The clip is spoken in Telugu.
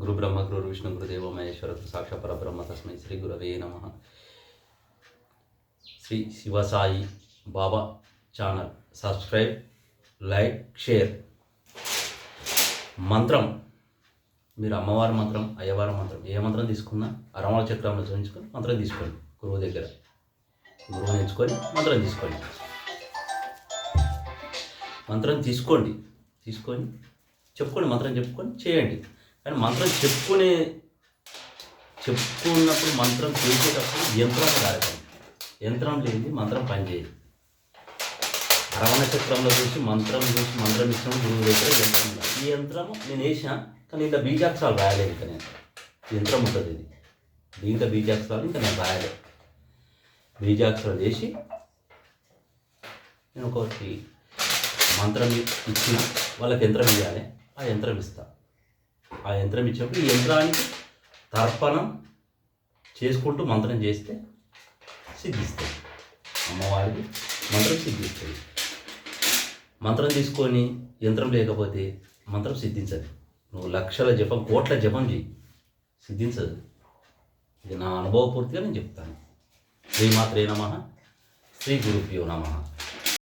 గురు బ్రహ్మ గురు విష్ణు గురుదేవ మహేశ్వర సాక్ష పరబ్రహ్మ తస్మై శ్రీ గురవే నమ. Shri Shivasai Baba channel. Subscribe like share. మంత్రం. మీరు అమ్మవారి మంత్రం అయ్యవారి మంత్రం ఏ మంత్రం తీసుకున్నా అరమల చక్రంలో చూపించుకొని మంత్రం తీసుకోండి. గురువు దగ్గర. గురువు నేర్చుకొని మంత్రం తీసుకోండి. మంత్రం తీసుకోండి. తీసుకొని చెప్పుకోండి. మంత్రం చెప్పుకొని చేయండి. కానీ మంత్రం చెప్పుకునే చెప్పుకున్నప్పుడు మంత్రం చేసేటప్పుడు యంత్రం రాయకండి యంత్రం లేనిది మంత్రం పనిచేయదు రవణ చక్రంలో చూసి మంత్రం చూసి మంత్రం ఇష్టం గురువు దగ్గర యంత్రం ఈ యంత్రము నేను వేసిన కానీ ఇంత బీజాక్షరాలు రాయలేదు ఇంకా నేను. యంత్రం ఉంటుంది ఇది. దీంట్లో బీజాక్షరాలు ఇంకా నేను రాయలేదు. బీజాక్షరాలు వేసి నేను ఒకటి మంత్రం ఇచ్చి వాళ్ళకి యంత్రం ఇవ్వాలి ఆ యంత్రం ఇస్తాను ఆ యంత్రం ఇచ్చినప్పుడు ఈ యంత్రానికి తర్పణం చేసుకుంటూ మంత్రం చేస్తే సిద్ధిస్తుంది. అమ్మవారికి మంత్రం సిద్ధిస్తుంది. మంత్రం తీసుకొని యంత్రం లేకపోతే మంత్రం సిద్ధించదు. నువ్వు లక్షల జపం కోట్ల జపం చేయి సిద్ధించదు. ఇది నా అనుభవపూర్తిగా నేను చెప్తాను. శ్రీమాత్రే నమ. శ్రీ గురుభ్యో నమ.